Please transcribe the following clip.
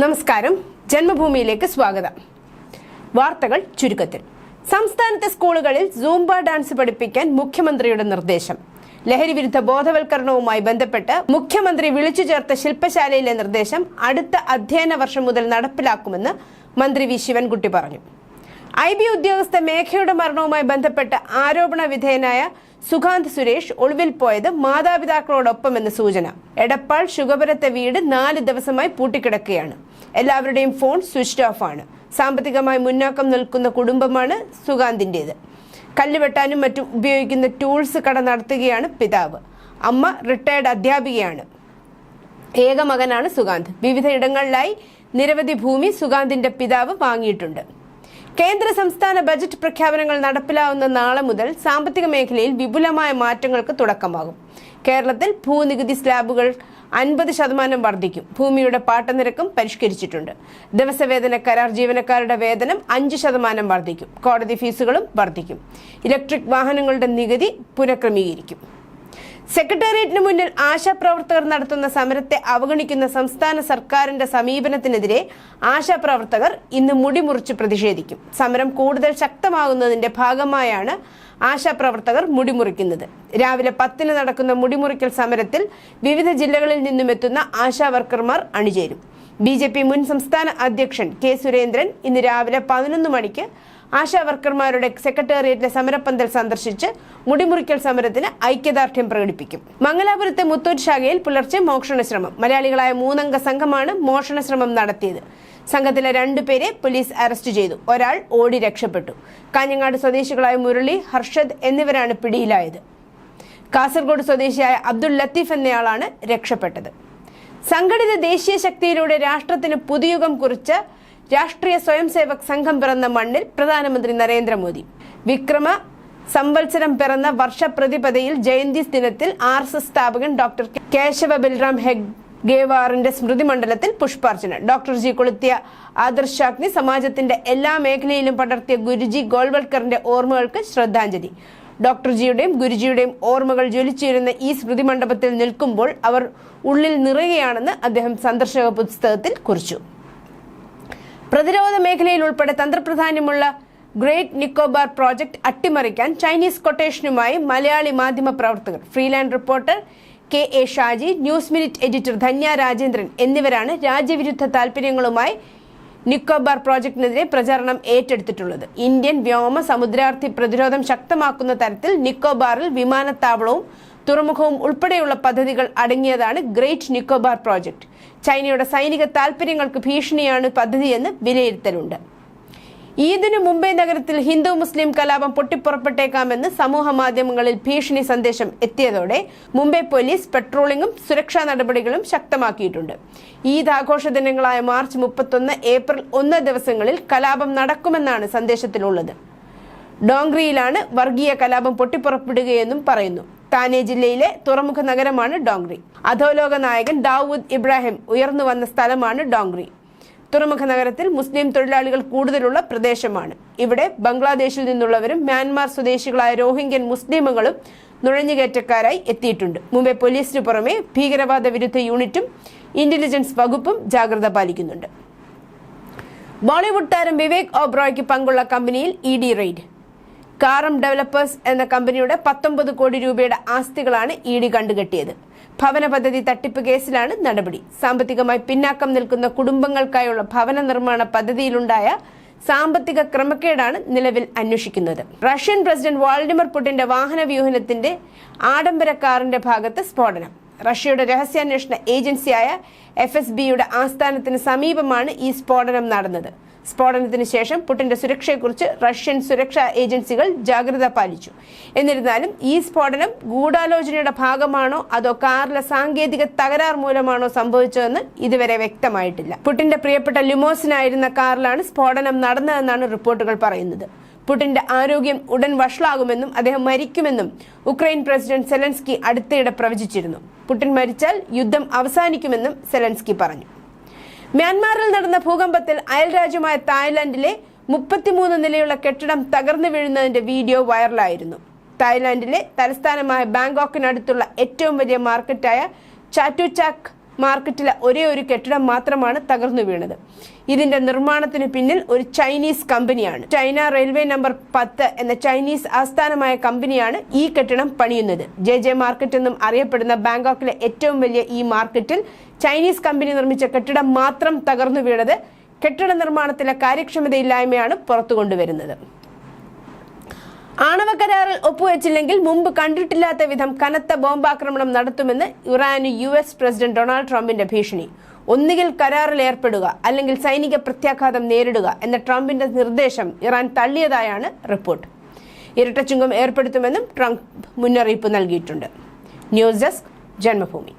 നമസ്കാരം. ജന്മഭൂമിയിലേക്ക് സ്വാഗതം. വാർത്തകൾ ചുരുക്കത്തിൽ. സംസ്ഥാനത്തെ സ്കൂളുകളിൽ സൂംബ ഡാൻസ് പഠിപ്പിക്കാൻ മുഖ്യമന്ത്രിയുടെ നിർദ്ദേശം. ലഹരി വിരുദ്ധ ബോധവൽക്കരണവുമായി ബന്ധപ്പെട്ട് മുഖ്യമന്ത്രി വിളിച്ചു ചേർത്ത ശില്പശാലയിലെ നിർദ്ദേശം അടുത്ത അധ്യയന വർഷം മുതൽ നടപ്പിലാക്കുമെന്ന് മന്ത്രി വി. ശിവൻകുട്ടി പറഞ്ഞു. ഐ ബി ഉദ്യോഗസ്ഥ മേഘയുടെ മരണവുമായി ബന്ധപ്പെട്ട് ആരോപണ വിധേയനായ സുഖാന്ത് സുരേഷ് ഒളിവിൽ പോയത് മാതാപിതാക്കളോടൊപ്പം എന്ന സൂചന. എടപ്പാൾ ശുഗപുരത്തെ വീട് നാല് ദിവസമായി പൂട്ടിക്കിടക്കുകയാണ്. എല്ലാവരുടെയും ഫോൺ സ്വിച്ച് ഓഫ് ആണ്. സാമ്പത്തികമായി മുന്നോക്കം നിൽക്കുന്ന കുടുംബമാണ് സുഖാന്തിന്റെത് കല്ലുവെട്ടാനും മറ്റും ഉപയോഗിക്കുന്ന ടൂൾസ് കട നടത്തുകയാണ് പിതാവ്. അമ്മ റിട്ടയർഡ് അധ്യാപികയാണ്. ഏക മകനാണ് വിവിധ ഇടങ്ങളിലായി നിരവധി ഭൂമി സുഗാന്തിന്റെ പിതാവ് വാങ്ങിയിട്ടുണ്ട്. കേന്ദ്ര സംസ്ഥാന ബജറ്റ് പ്രഖ്യാപനങ്ങൾ നടപ്പിലാവുന്ന നാളെ മുതൽ സാമ്പത്തിക മേഖലയിൽ വിപുലമായ മാറ്റങ്ങൾക്ക് തുടക്കമാകും. കേരളത്തിൽ ഭൂനികുതി സ്ലാബുകൾ അൻപത് ശതമാനം വർദ്ധിക്കും. ഭൂമിയുടെ പാട്ടനിരക്കും പരിഷ്കരിച്ചിട്ടുണ്ട്. ദിവസവേതന കരാർ ജീവനക്കാരുടെ വേതനം അഞ്ച് ശതമാനം വർദ്ധിക്കും. കോടതി ഫീസുകളും വർദ്ധിക്കും. ഇലക്ട്രിക് വാഹനങ്ങളുടെ നികുതി പുനഃക്രമീകരിക്കും. സെക്രട്ടേറിയറ്റിന് മുന്നിൽ ആശാപ്രവർത്തകർ നടത്തുന്ന സമരത്തെ അവഗണിക്കുന്ന സംസ്ഥാന സർക്കാരിന്റെ സമീപനത്തിനെതിരെ ആശാപ്രവർത്തകർ ഇന്ന് മുടിമുറിച്ച് പ്രതിഷേധിക്കും. സമരം കൂടുതൽ ശക്തമാകുന്നതിന്റെ ഭാഗമായാണ് ആശാപ്രവർത്തകർ മുടിമുറിക്കുന്നത്. രാവിലെ പത്തിന് നടക്കുന്ന മുടിമുറിക്കൽ സമരത്തിൽ വിവിധ ജില്ലകളിൽ നിന്നും എത്തുന്ന ആശാ വർക്കർമാർ അണിചേരും. ബി മുൻ സംസ്ഥാന അധ്യക്ഷൻ കെ സുരേന്ദ്രൻ ഇന്ന് രാവിലെ പതിനൊന്ന് മണിക്ക് ആശാ വർക്കർമാരുടെ സെക്രട്ടേറിയറ്റിലെ സമരപ്പന്തൽ സന്ദർശിച്ച് മുടിമുറിക്കൽ സമരത്തിന് ഐക്യദാർഢ്യം പ്രകടിപ്പിക്കും. മംഗലാപുരത്തെ മുത്തൂറ്റ് ശാഖയിൽ പുലർച്ചെ മോഷണ ശ്രമം മലയാളികളായ മൂന്നംഗ സംഘമാണ് മോഷണ ശ്രമം നടത്തിയത്. സംഘത്തിലെ രണ്ടുപേരെ പോലീസ് അറസ്റ്റ് ചെയ്തു. ഒരാൾ ഓടി രക്ഷപ്പെട്ടു. കാഞ്ഞങ്ങാട് സ്വദേശികളായ മുരളി ഹർഷദ് എന്നിവരാണ് പിടിയിലായത്. കാസർഗോഡ് സ്വദേശിയായ അബ്ദുൾ ലത്തീഫ് എന്നയാളാണ് രക്ഷപ്പെട്ടത്. സംഘടിത ദേശീയ ശക്തിയിലൂടെ രാഷ്ട്രത്തിന് പുതുയുഗം കുറിച്ച് രാഷ്ട്രീയ സ്വയം സേവക് സംഘം പിറന്ന മണ്ണിൽ പ്രധാനമന്ത്രി നരേന്ദ്രമോദി. വിക്രമ സംവത്സരം പിറന്ന വർഷപ്രതിപദയിൽ ജയന്തി ദിനത്തിൽ ആർ എസ് എസ് സ്ഥാപകൻ ഡോക്ടർ കേശവ ബൽറാം ഹെഗേവാറിന്റെ സ്മൃതി മണ്ഡലത്തിൽ പുഷ്പാർച്ചന. ഡോക്ടർ ജി കൊളുത്തിയ ആദർശാഗ്നി സമാജത്തിന്റെ എല്ലാ മേഖലയിലും പടർത്തിയ ഗുരുജി ഗോൾവൽക്കറിന്റെ ഓർമ്മകൾക്ക് ശ്രദ്ധാഞ്ജലി. ഡോക്ടർ ജിയുടെയും ഗുരുജിയുടെയും ഓർമ്മകൾ ജ്വലിച്ചിരുന്ന ഈ സ്മൃതി മണ്ഡപത്തിൽ നിൽക്കുമ്പോൾ അവർ ഉള്ളിൽ നിറയുകയാണെന്ന് അദ്ദേഹം സന്ദർശക പുസ്തകത്തിൽ കുറിച്ചു. പ്രതിരോധ മേഖലയിൽ ഉൾപ്പെടെ തന്ത്രപ്രധാനമുള്ള ഗ്രേറ്റ് നിക്കോബാർ പ്രോജക്ട് അട്ടിമറിക്കാൻ ചൈനീസ് കൊട്ടേഷനുമായി മലയാളി മാധ്യമ പ്രവർത്തകർ freelance reporter K A Shaji news minute editor Dhanya Rajendran എന്നിവരാണ് രാജ്യവിരുദ്ധ താൽപര്യങ്ങളുമായി നിക്കോബാർ പ്രോജക്ടിനെതിരെ പ്രചാരണം ഏറ്റെടുത്തിട്ടുള്ളത്. ഇന്ത്യൻ വ്യോമ സമുദ്രാർത്ഥി പ്രതിരോധം ശക്തമാക്കുന്ന തരത്തിൽ നിക്കോബാറിൽ വിമാനത്താവളവും തുറമുഖവും ഉൾപ്പെടെയുള്ള പദ്ധതികൾ അടങ്ങിയതാണ് ഗ്രേറ്റ് നിക്കോബാർ പ്രോജക്റ്റ് ചൈനയുടെ സൈനിക താൽപര്യങ്ങൾക്ക് ഭീഷണിയാണ് പദ്ധതിയെന്ന് വിലയിരുത്തലുണ്ട്. ഈദിനു മുംബൈ നഗരത്തിൽ ഹിന്ദു മുസ്ലിം കലാപം പൊട്ടിപ്പുറപ്പെട്ടേക്കാമെന്ന് സമൂഹ മാധ്യമങ്ങളിൽ ഭീഷണി സന്ദേശം എത്തിയതോടെ മുംബൈ പോലീസ് പെട്രോളിംഗും സുരക്ഷാ നടപടികളും ശക്തമാക്കിയിട്ടുണ്ട്. ഈദ് ആഘോഷ ദിനങ്ങളായ മാർച്ച് മുപ്പത്തൊന്ന് ഏപ്രിൽ ഒന്ന് ദിവസങ്ങളിൽ കലാപം നടക്കുമെന്നാണ് സന്ദേശത്തിലുള്ളത്. ഡോങ്ക്രിയിലാണ് വർഗീയ കലാപം പൊട്ടിപ്പുറപ്പെടുകയെന്നും പറയുന്നു. താനെ ജില്ലയിലെ തുറമുഖ നഗരമാണ് ഡോങ്ക്രി അധോലോക നായകൻ ദാവൂദ് ഇബ്രാഹിം ഉയർന്നു വന്ന സ്ഥലമാണ് ഡോങ്ക്രി തുറമുഖ നഗരത്തിൽ മുസ്ലിം തൊഴിലാളികൾ കൂടുതലുള്ള പ്രദേശമാണ്. ഇവിടെ ബംഗ്ലാദേശിൽ നിന്നുള്ളവരും മ്യാൻമാർ സ്വദേശികളായ രോഹിംഗ്യൻ മുസ്ലിമുകളും നുഴഞ്ഞുകയറ്റക്കാരായി എത്തിയിട്ടുണ്ട്. മുംബൈ പോലീസിന് പുറമെ ഭീകരവാദ വിരുദ്ധ യൂണിറ്റും ഇന്റലിജൻസ് വകുപ്പും ജാഗ്രത പാലിക്കുന്നുണ്ട്. ബോളിവുഡ് താരം വിവേക് ഓബ്രോയ്ക്ക് പങ്കുള്ള കമ്പനിയിൽ E D raid. Karam developers എന്ന കമ്പനിയുടെ പത്തൊമ്പത് കോടി രൂപയുടെ ആസ്തികളാണ് ഇ ഡി കണ്ടുകെട്ടിയത്. ഭവന പദ്ധതി തട്ടിപ്പ് കേസിലാണ് നടപടി. സാമ്പത്തികമായി പിന്നാക്കം നിൽക്കുന്ന കുടുംബങ്ങൾക്കായുള്ള ഭവന നിർമ്മാണ പദ്ധതിയിലുണ്ടായ സാമ്പത്തിക ക്രമക്കേടാണ് നിലവിൽ അന്വേഷിക്കുന്നത്. റഷ്യൻ പ്രസിഡന്റ് വാൾഡിമർ പുടിന്റെ വാഹന വ്യൂഹനത്തിന്റെ ആഡംബര കാറിന്റെ ഭാഗത്ത് സ്ഫോടനം. റഷ്യയുടെ രഹസ്യാന്വേഷണ ഏജൻസിയായ എഫ് എസ് ബിയുടെ ആസ്ഥാനത്തിന് സമീപമാണ് ഈ സ്ഫോടനം നടന്നത്. സ്ഫോടനത്തിന് ശേഷം പുടിന്റെ സുരക്ഷയെക്കുറിച്ച് റഷ്യൻ സുരക്ഷാ ഏജൻസികൾ ജാഗ്രത പാലിച്ചു. എന്നിരുന്നാലും ഈ സ്ഫോടനം ഗൂഢാലോചനയുടെ ഭാഗമാണോ അതോ കാറിലെ സാങ്കേതിക തകരാർ മൂലമാണോ സംഭവിച്ചതെന്ന് ഇതുവരെ വ്യക്തമായിട്ടില്ല. പുടിന്റെ പ്രിയപ്പെട്ട ലുമോസിനായിരുന്ന കാറിലാണ് സ്ഫോടനം നടന്നതെന്നാണ് റിപ്പോർട്ടുകൾ പറയുന്നത്. പുടിന്റെ ആരോഗ്യം ഉടൻ വഷളാകുമെന്നും അദ്ദേഹം മരിക്കുമെന്നും ഉക്രൈൻ പ്രസിഡന്റ് സെലൻസ്കി അടുത്തിടെ പ്രവചിച്ചിരുന്നു. പുടിൻ മരിച്ചാൽ യുദ്ധം അവസാനിക്കുമെന്നും സെലൻസ്കി പറഞ്ഞു. മ്യാൻമാറിൽ നടന്ന ഭൂകമ്പത്തിൽ അയൽരാജ്യമായ തായ്ലാന്റിലെ മുപ്പത്തിമൂന്ന് നിലയുള്ള കെട്ടിടം തകർന്നു വീഴുന്നതിന്റെ വീഡിയോ വൈറലായിരുന്നു. തായ്ലാന്റിലെ തലസ്ഥാനമായ ബാങ്കോക്കിനടുത്തുള്ള ഏറ്റവും വലിയ മാർക്കറ്റായ ചാറ്റുചാക്ക് മാർക്കറ്റിലെ ഒരേ ഒരു കെട്ടിടം മാത്രമാണ് തകർന്നു വീണത്. ഇതിന്റെ നിർമ്മാണത്തിന് പിന്നിൽ ഒരു ചൈനീസ് കമ്പനിയാണ്. ചൈന റെയിൽവേ നമ്പർ പത്ത് എന്ന ചൈനീസ് ആസ്ഥാനമായ കമ്പനിയാണ് ഈ കെട്ടിടം പണിയുന്നത്. ജെ ജെ മാർക്കറ്റ് എന്നും അറിയപ്പെടുന്ന ബാങ്കോക്കിലെ ഏറ്റവും വലിയ ഈ മാർക്കറ്റിൽ ചൈനീസ് കമ്പനി നിർമ്മിച്ച കെട്ടിടം മാത്രം തകർന്നു വീണത്. കെട്ടിട നിർമ്മാണത്തിലെ കാര്യക്ഷമതയില്ലായ്മയാണ് പുറത്തു കൊണ്ടുവരുന്നത് ആണവ കരാറിൽ ഒപ്പുവെച്ചില്ലെങ്കിൽ മുമ്പ് കണ്ടിട്ടില്ലാത്ത വിധം കനത്ത ബോംബാക്രമണം നടത്തുമെന്ന് ഇറാന് യു എസ് പ്രസിഡന്റ് ഡൊണാൾഡ് ട്രംപിന്റെ ഭീഷണി. ഒന്നുകിൽ കരാറിൽ ഏർപ്പെടുക അല്ലെങ്കിൽ സൈനിക പ്രത്യാഘാതം നേരിടുക എന്ന ട്രംപിന്റെ നിർദ്ദേശം ഇറാൻ തള്ളിയതായാണ് റിപ്പോർട്ട്. ഇരട്ടച്ചുങ്കം ഏർപ്പെടുത്തുമെന്നും ട്രംപ് മുന്നറിയിപ്പ് നൽകിയിട്ടുണ്ട്. News desk Janmabhumi.